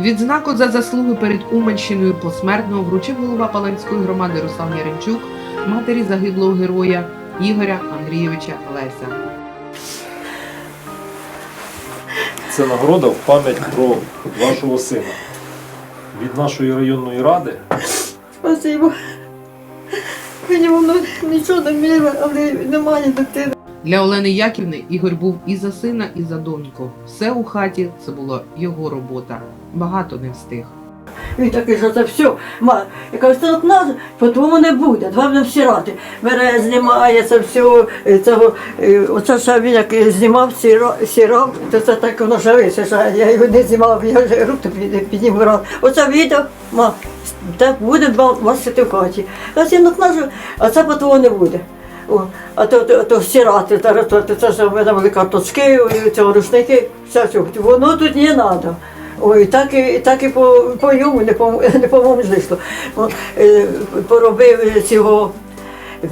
Відзнаку за заслуги перед Уманщиною посмертно вручив голова Паланської громади Руслан Яренчук матері загиблого героя Ігоря Андрійовича Леся. Це нагорода в пам'ять про вашого сина. Від нашої районної ради Спасибо. Мені воно нічого не міра, але немає дитини. Для Олени Яківни Ігор був і за сина, і за доньку. Все у хаті це була його робота. Багато не встиг. Він такий, що це все. Ма, я кажу, це от нас, по-твому не буде, два будемо всірати. Бере, знімає це все, цього, е, оце ще він як знімав, сіра- сірав, то це так воно ще вище, я його не знімав, я вже руку під- піднімав. Оце відео, ма, так буде вас в хаті. А синок наш, а це по-твому не буде. А то, то, то стирати, то, то, то, це ж в мене були карточки, цього рушники, все, все. Воно тут не треба. Ой, так і, так і по, по йому, не по, не по моєму злисту. Е, Поробив цього,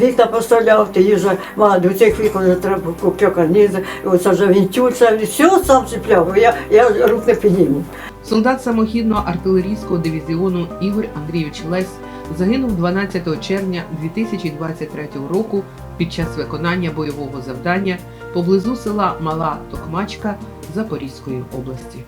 вікна поставляв, ти вже, ма, до цих вікон вже треба купити карнизи, оце вже він тюль, це все сам чіпляв, я, я рук не підніму. Солдат самохідного артилерійського дивізіону Ігор Андрійович Лесь загинув 12 червня 2023 року під час виконання бойового завдання поблизу села Мала Токмачка Запорізької області.